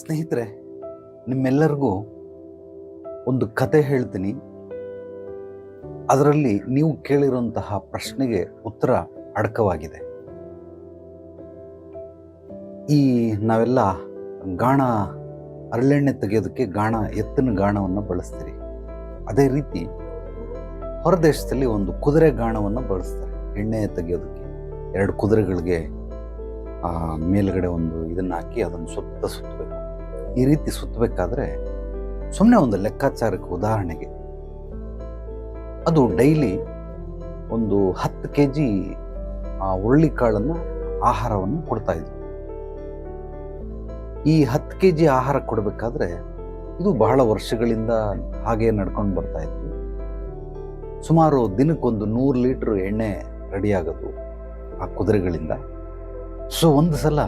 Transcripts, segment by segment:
ಸ್ನೇಹಿತರೆ, ನಿಮ್ಮೆಲ್ಲರಿಗೂ ಒಂದು ಕತೆ ಹೇಳ್ತೀನಿ. ಅದರಲ್ಲಿ ನೀವು ಕೇಳಿರುವಂತಹ ಪ್ರಶ್ನೆಗೆ ಉತ್ತರ ಅಡಕವಾಗಿದೆ. ಈ ನಾವೆಲ್ಲ ಗಾಣ, ಅರಳೆಣ್ಣೆ ತೆಗೆಯೋದಕ್ಕೆ ಗಾಣ, ಎತ್ತಿನ ಗಾಣವನ್ನು ಬಳಸ್ತೀರಿ. ಅದೇ ರೀತಿ ಹೊರದೇಶದಲ್ಲಿ ಒಂದು ಕುದುರೆ ಗಾಣವನ್ನು ಬಳಸ್ತಾರೆ, ಎಣ್ಣೆ ತೆಗೆಯೋದಕ್ಕೆ. ಎರಡು ಕುದುರೆಗಳಿಗೆ ಮೇಲುಗಡೆ ಒಂದು ಇದನ್ನು ಹಾಕಿ ಅದನ್ನು ಸುತ್ತ ಸುತ್ತಬೇಕು. ಈ ರೀತಿ ಸುತ್ತಬೇಕಾದ್ರೆ ಸುಮ್ಮನೆ ಒಂದು ಲೆಕ್ಕಾಚಾರಕ್ಕೆ ಉದಾಹರಣೆಗೆ. ಅದು ಡೈಲಿ ಒಂದು ಹತ್ತು ಕೆ ಜಿ ಹುರುಳಿಕಾಳನ್ನು ಆಹಾರವನ್ನು ಕೊಡ್ತಾ ಇದ್ರು. ಈ ಹತ್ತು ಕೆ ಜಿ ಆಹಾರ ಕೊಡಬೇಕಾದ್ರೆ ಇದು ಬಹಳ ವರ್ಷಗಳಿಂದ ಹಾಗೆ ನಡ್ಕೊಂಡು ಬರ್ತಾ ಇತ್ತು. ಸುಮಾರು ದಿನಕ್ಕೊಂದು ನೂರು ಲೀಟ್ರ್ ಎಣ್ಣೆ ರೆಡಿಯಾಗೋದು ಆ ಕುದುರೆಗಳಿಂದ. ಸೊ, ಒಂದು ಸಲ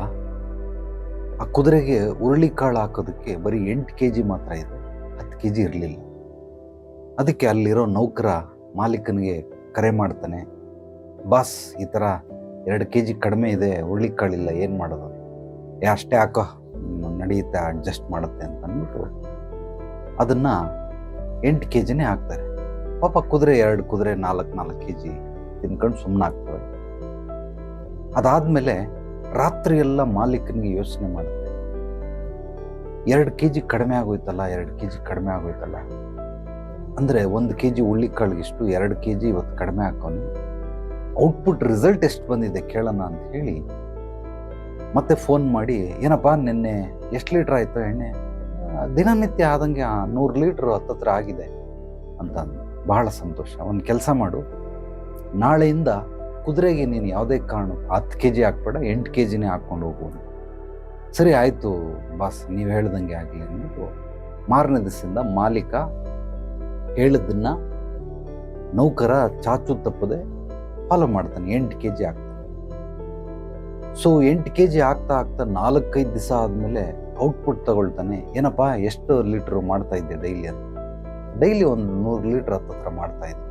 ಆ ಕುದುರೆಗೆ ಹುರುಳಿಕಾಳು ಹಾಕೋದಕ್ಕೆ ಬರೀ ಎಂಟು ಕೆ ಜಿ ಮಾತ್ರ ಇದೆ. ಹತ್ತು ಕೆ ಜಿ ಇರಲಿಲ್ಲ. ಅದಕ್ಕೆ ಅಲ್ಲಿರೋ ನೌಕರ ಮಾಲೀಕನಿಗೆ ಕರೆ ಮಾಡ್ತಾನೆ, ಬಾಸ್, ಈ ಥರ ಎರಡು ಕೆ ಜಿ ಕಡಿಮೆ ಇದೆ ಹುರುಳಿಕಾಳಿಲ್ಲ ಏನು ಮಾಡೋದು? ಏ, ಅಷ್ಟೇ ಹಾಕೋ. ನಡೆಯುತ್ತೆ, ಅಡ್ಜಸ್ಟ್ ಮಾಡುತ್ತೆ, ಅಂತ ಅಂದ್ಬಿಟ್ಟು ಅದನ್ನು ಎಂಟು ಕೆ ಜಿನೇ ಹಾಕ್ತಾರೆ. ಪಾಪ ಕುದುರೆ ಎರಡು, ಕುದುರೆ ನಾಲ್ಕು ನಾಲ್ಕು ಕೆ ಜಿ ತಿನ್ಕೊಂಡು ಸುಮ್ಮನೆ ಆಗ್ತವೆ ಅದಾದಮೇಲೆ ರಾತ್ರಿ ಎಲ್ಲ ಮಾಲೀಕನಿಗೆ ಯೋಚನೆ ಮಾಡುತ್ತೆ ಎರಡು ಕೆ ಜಿ ಕಡಿಮೆ ಆಗೋಯ್ತಲ್ಲ, ಎರಡು ಕೆ ಜಿ ಕಡಿಮೆ ಆಗೋಯ್ತಲ್ಲ. ಅಂದರೆ ಒಂದು ಕೆ ಜಿ ಹುಳ್ಳಿಕಾಳಿಗಿಷ್ಟು ಎರಡು ಕೆ ಜಿ ಇವತ್ತು ಕಡಿಮೆ ಹಾಕೋನು ಔಟ್ಪುಟ್ ರಿಸಲ್ಟ್ ಎಷ್ಟು ಬಂದಿದೆ ಕೇಳೋಣ ಅಂತ ಹೇಳಿ ಮತ್ತೆ ಫೋನ್ ಮಾಡಿ, ಏನಪ್ಪ ನಿನ್ನೆ ಎಷ್ಟು ಲೀಟ್ರ್ ಆಯಿತು ಎಣ್ಣೆ? ದಿನನಿತ್ಯ ಆದಂಗೆ ನೂರು ಲೀಟ್ರ್ ಹತ್ತತ್ರ ಆಗಿದೆ ಅಂತ. ಬಹಳ ಸಂತೋಷ. ಒಂದು ಕೆಲಸ ಮಾಡು. ನಾಳೆಯಿಂದ ಕುದುರೆಗೆ ನೀನು ಯಾವುದೇ ಕಾರಣ ಹತ್ತು ಕೆ ಜಿ ಹಾಕ್ಬೇಡ, ಎಂಟು ಕೆ ಜಿನೇ ಹಾಕ್ಕೊಂಡು ಹೋಗು ಅಂತ. ಸರಿ ಆಯಿತು ಬಾಸ್, ನೀವು ಹೇಳ್ದಂಗೆ ಆಗಲಿ ಅಂದ್ಬಿಟ್ಟು ಮಾರನೇ ದಿವಸದಿಂದ ಮಾಲೀಕ ಹೇಳಿದ್ದನ್ನು ನೌಕರ ಚಾಚು ತಪ್ಪದೆ ಫಾಲೋ ಮಾಡ್ತಾನೆ. ಎಂಟು ಕೆ ಜಿ ಆಗ್ತಾನೆ ಸೊ ಎಂಟು ಕೆ ಜಿ ಆಗ್ತಾ ಆಗ್ತಾ ನಾಲ್ಕೈದು ದಿವಸ ಆದಮೇಲೆ ಔಟ್ಪುಟ್ ತಗೊಳ್ತಾನೆ. ಏನಪ್ಪ, ಎಷ್ಟು ಲೀಟ್ರ್ ಮಾಡ್ತಾ ಇದ್ದೆ ಡೈಲಿ ಅಂತ. ಡೈಲಿ ಒಂದು ನೂರು ಲೀಟ್ರ್ ಹತ್ತತ್ರ ಮಾಡ್ತಾ ಇದ್ದೆ.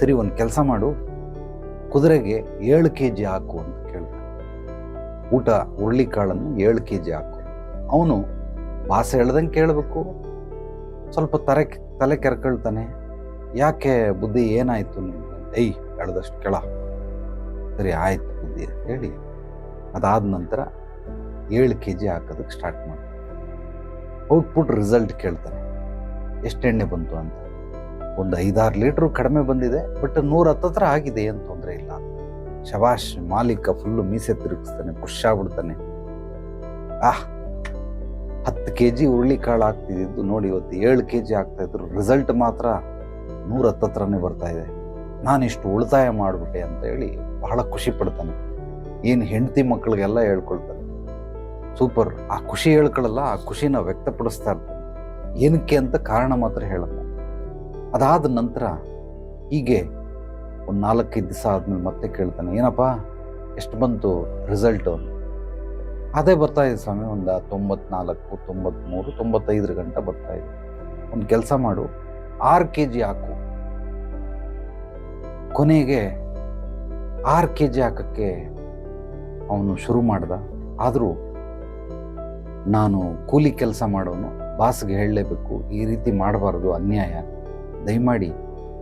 ಸರಿ, ಒಂದು ಕೆಲಸ ಮಾಡು. ಕುದುರೆಗೆ ಏಳು ಕೆ ಜಿ ಹಾಕು ಅಂತ ಕೇಳ್ತಾನೆ. ಊಟ ಹುರುಳಿಕಾಳನ್ನು ಏಳು ಕೆ ಜಿ ಹಾಕು. ಅವನು ಭಾಷೆ ಹೇಳ್ದಂಗೆ ಕೇಳಬೇಕು. ಸ್ವಲ್ಪ ತಲೆ ತಲೆ ಕೆರ್ಕೊಳ್ತಾನೆ. ಯಾಕೆ ಬುದ್ಧಿ ಏನಾಯ್ತು ನಿಮ್ಗೆ ಏಯ್, ಹೇಳ್ದಷ್ಟು ಕೇಳ. ಸರಿ, ಆಯ್ತು ಬುದ್ಧಿ ಅಂತ ಹೇಳಿ ಅದಾದ ನಂತರ ಏಳು ಕೆ ಜಿ ಹಾಕೋದಕ್ಕೆ ಸ್ಟಾರ್ಟ್ ಮಾಡಿ ಔಟ್ಪುಟ್ ರಿಸಲ್ಟ್ ಕೇಳ್ತಾನೆ. ಎಷ್ಟು ಎಣ್ಣೆ ಬಂತು ಅಂತ. ಒಂದು ಐದಾರು ಲೀಟ್ರು ಕಡಿಮೆ ಬಂದಿದೆ ಬಟ್ ನೂರ ಹತ್ತತ್ರ ಆಗಿದೆ, ಏನು ತೊಂದರೆ ಇಲ್ಲ ಶಬಾಷ್ ಮಾಲೀಕ ಫುಲ್ಲು ಮೀಸೆ ತಿರುಗಿಸ್ತಾನೆ ಖುಷಾಗ್ಬಿಡ್ತಾನೆ ಆಹ್ ಹತ್ತು ಕೆ ಜಿ ಹುರುಳಿಕಾಳು ಆಗ್ತಿದ್ದು ನೋಡಿ ಇವತ್ತು ಏಳು ಕೆ ಜಿ ಆಗ್ತಾ ಇದ್ರು. ರಿಸಲ್ಟ್ ಮಾತ್ರ ನೂರ ಹತ್ತತ್ರನೇ ಬರ್ತಾ ಇದೆ. ನಾನಿಷ್ಟು ಉಳಿತಾಯ ಮಾಡಿಬಿಟ್ಟೆ ಅಂತ ಹೇಳಿ ಬಹಳ ಖುಷಿ ಪಡ್ತಾನೆ. ಏನು ಹೆಂಡತಿ ಮಕ್ಕಳಿಗೆಲ್ಲ ಹೇಳ್ಕೊಳ್ತಾನೆ. ಸೂಪರ್. ಆ ಖುಷಿ ಹೇಳ್ಕೊಳ್ಳಲ್ಲ ಆ ಖುಷಿನ ವ್ಯಕ್ತಪಡಿಸ್ತಾ ಇರ್ತಾನೆ. ಏನಕ್ಕೆ ಅಂತ ಕಾರಣ ಮಾತ್ರ ಹೇಳಲ್ಲ. ಅದಾದ ನಂತರ ಹೀಗೆ ಒಂದು ನಾಲ್ಕೈದು ದಿವಸ ಆದಮೇಲೆ ಮತ್ತೆ ಕೇಳ್ತಾನೆ, ಏನಪ್ಪ, ಎಷ್ಟು ಬಂತು ರಿಸಲ್ಟು ಅದೇ ಬರ್ತಾ ಇದೆ ಸ್ವಾಮಿ, ಒಂದು ತೊಂಬತ್ನಾಲ್ಕು, ತೊಂಬತ್ಮೂರು, ತೊಂಬತ್ತೈದರ ಗಂಟೆ ಇದೆ. ಒಂದು ಕೆಲಸ ಮಾಡು, ಆರು ಕೆ ಜಿ ಹಾಕು. ಕೊನೆಗೆ ಆರು ಕೆ ಜಿ ಹಾಕಕ್ಕೆ ಅವನು ಶುರು ಮಾಡ್ದ. ಆದರೂ ನಾನು ಕೂಲಿ ಕೆಲಸ ಮಾಡೋನು, ಬಾಸ್ಗೆ ಹೇಳಲೇಬೇಕು, ಈ ರೀತಿ ಮಾಡಬಾರ್ದು ಅನ್ಯಾಯ. ದಯಮಾಡಿ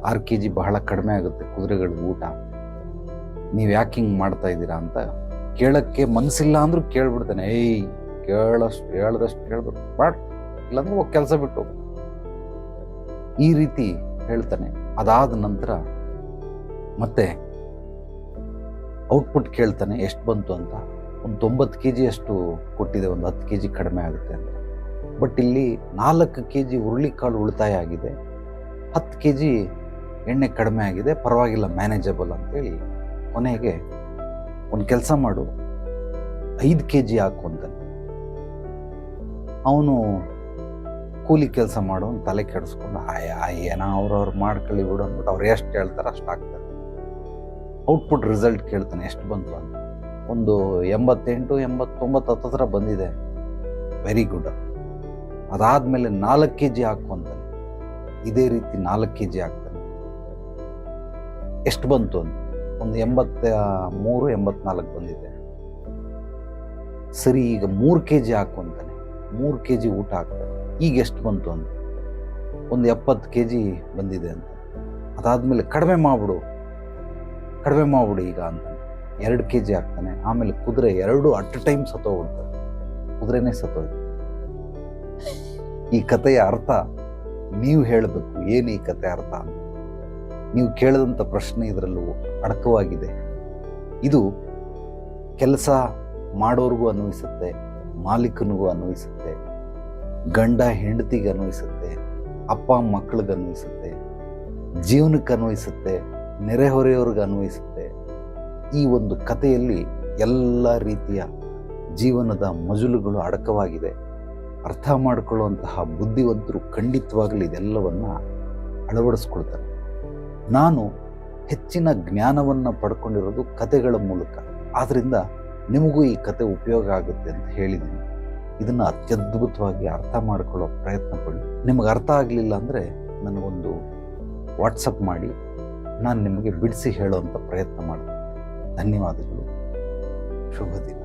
ಆರು ಕೆ ಜಿ ಬಹಳ ಕಡಿಮೆ ಆಗುತ್ತೆ ಕುದುರೆಗಳ ಊಟ. ನೀವು ಯಾಕೆ ಹಿಂಗೆ ಮಾಡ್ತಾ ಇದ್ದೀರಾ ಅಂತ ಕೇಳೋಕ್ಕೆ ಮನಸ್ಸಿಲ್ಲ ಅಂದ್ರೂ ಕೇಳ್ಬಿಡ್ತಾನೆ. ಏಯ್, ಕೇಳಷ್ಟು, ಹೇಳ್ದಷ್ಟು ಕೇಳ್ಬೇಕು ಬಟ್ ಇಲ್ಲಾಂದ್ರೆ ಹೋಗಿ ಕೆಲಸ ಬಿಟ್ಟು. ಈ ರೀತಿ ಹೇಳ್ತಾನೆ. ಅದಾದ ನಂತರ ಮತ್ತೆ ಔಟ್ಪುಟ್ ಕೇಳ್ತಾನೆ ಎಷ್ಟು ಬಂತು ಅಂತ. ಒಂದು ತೊಂಬತ್ತು ಕೆ ಜಿ ಅಷ್ಟು ಕೊಟ್ಟಿದೆ, ಒಂದು ಹತ್ತು ಕೆ ಜಿ ಕಡಿಮೆ ಆಗುತ್ತೆ ಅಂತ. ಬಟ್ ಇಲ್ಲಿ ನಾಲ್ಕು ಕೆ ಜಿ ಹುರುಳಿಕಾಳು ಉಳಿತಾಯ ಆಗಿದೆ. ಹತ್ತು ಕೆ ಜಿ ಎಣ್ಣೆ ಕಡಿಮೆ ಆಗಿದೆ, ಪರವಾಗಿಲ್ಲ ಮ್ಯಾನೇಜಬಲ್ ಅಂತೇಳಿ ಕೊನೆಗೆ ಒಂದು ಕೆಲಸ ಮಾಡು. ಐದು ಕೆ ಜಿ ಹಾಕು ಅವನು ಕೂಲಿ ಕೆಲಸ ಮಾಡೋ ತಲೆ ಕೆಡಿಸ್ಕೊಂಡು, ಆಯ ಏನೋ ಅವ್ರವ್ರು ಮಾಡ್ಕೊಳ್ಳಿ ಬಿಡು ಅಂದ್ಬಿಟ್ಟು ಅವ್ರು ಎಷ್ಟು ಹೇಳ್ತಾರೆ ಅಷ್ಟು ಆಗ್ತಾರೆ ಔಟ್ಪುಟ್ ರಿಸಲ್ಟ್ ಕೇಳ್ತಾನೆ, ಎಷ್ಟು ಬಂತು ಅಂತ. ಒಂದು ಎಂಬತ್ತೆಂಟು, ಎಂಬತ್ತೊಂಬತ್ತು ಹತ್ತತ್ರ ಬಂದಿದೆ. ವೆರಿ ಗುಡ್ ಅದಾದಮೇಲೆ ನಾಲ್ಕು ಕೆ ಜಿ ಹಾಕು ಅಂತಾನೆ ಇದೇ ರೀತಿ ನಾಲ್ಕು ಕೆ ಜಿ ಹಾಕ್ತಾನೆ ಎಷ್ಟು ಬಂತು ಅಂತ. ಒಂದು ಎಂಬತ್ತ ಮೂರು, ಎಂಬತ್ನಾಲ್ಕು ಬಂದಿದೆ. ಸರಿ, ಈಗ ಮೂರು ಕೆ ಜಿ ಹಾಕು ಅಂತಾನೆ. ಮೂರು ಕೆ ಜಿ ಊಟ ಹಾಕ್ತಾನೆ ಈಗ ಎಷ್ಟು ಬಂತು ಅಂತ. ಒಂದು ಎಪ್ಪತ್ತು ಕೆ ಜಿ ಬಂದಿದೆ ಅಂತ. ಅದಾದಮೇಲೆ ಕಡಿಮೆ ಮಾಡಿಬಿಡು. ಕಡಿಮೆ ಮಾಡಿಬಿಡು ಈಗ ಅಂತ. ಎರಡು ಕೆ ಜಿ ಹಾಕ್ತಾನೆ. ಆಮೇಲೆ ಕುದುರೆ ಎರಡು ಅಟ್ ಟೈಮ್ ಸತ್ತೋಗ್ಬಿಡ್ತಾರೆ ಕುದುರೆನೇ ಸತ್ತೋಯ್ತು. ಈ ಕಥೆಯ ಅರ್ಥ, ನೀವು ಹೇಳಬೇಕು. ಏನು ಈ ಕತೆ ಅರ್ಥ ಅಂತ. ನೀವು ಕೇಳಿದಂಥ ಪ್ರಶ್ನೆ ಇದರಲ್ಲೂ ಅಡಕವಾಗಿದೆ. ಇದು ಕೆಲಸ ಮಾಡೋರಿಗೂ ಅನ್ವಯಿಸುತ್ತೆ, ಮಾಲೀಕನಿಗೂ ಅನ್ವಯಿಸುತ್ತೆ, ಗಂಡ ಹೆಂಡತಿಗೆ ಅನ್ವಯಿಸುತ್ತೆ, ಅಪ್ಪ ಮಕ್ಕಳಿಗೆ ಅನ್ವಯಿಸುತ್ತೆ, ಜೀವನಕ್ಕೆ ಅನ್ವಯಿಸುತ್ತೆ ನೆರೆಹೊರೆಯವ್ರಿಗೆ ಅನ್ವಯಿಸುತ್ತೆ. ಈ ಒಂದು ಕಥೆಯಲ್ಲಿ ಎಲ್ಲ ರೀತಿಯ ಜೀವನದ ಮಜಲುಗಳು ಅಡಕವಾಗಿದೆ. ಅರ್ಥ ಮಾಡಿಕೊಳ್ಳುವಂತಹ ಬುದ್ಧಿವಂತರು ಖಂಡಿತವಾಗಲಿ ಇದೆಲ್ಲವನ್ನು ಅಳವಡಿಸ್ಕೊಳ್ತಾರೆ. ನಾನು ಹೆಚ್ಚಿನ ಜ್ಞಾನವನ್ನು ಪಡ್ಕೊಂಡಿರೋದು ಕತೆಗಳ ಮೂಲಕ. ಆದ್ದರಿಂದ ನಿಮಗೂ ಈ ಕತೆ ಉಪಯೋಗ ಆಗುತ್ತೆ ಅಂತ ಹೇಳಿದ್ದೀನಿ ಇದನ್ನು ಅತ್ಯದ್ಭುತವಾಗಿ ಅರ್ಥ ಮಾಡಿಕೊಳ್ಳೋ ಪ್ರಯತ್ನ ಪಡಿ. ನಿಮಗೆ ಅರ್ಥ ಆಗಲಿಲ್ಲ ಅಂದರೆ ನನಗೊಂದು ವಾಟ್ಸಪ್ ಮಾಡಿ. ನಾನು ನಿಮಗೆ ಬಿಡಿಸಿ ಅಂತ ಪ್ರಯತ್ನ ಮಾಡ್ತೀನಿ. ಧನ್ಯವಾದಗಳು. ಶುಭ ದಿನ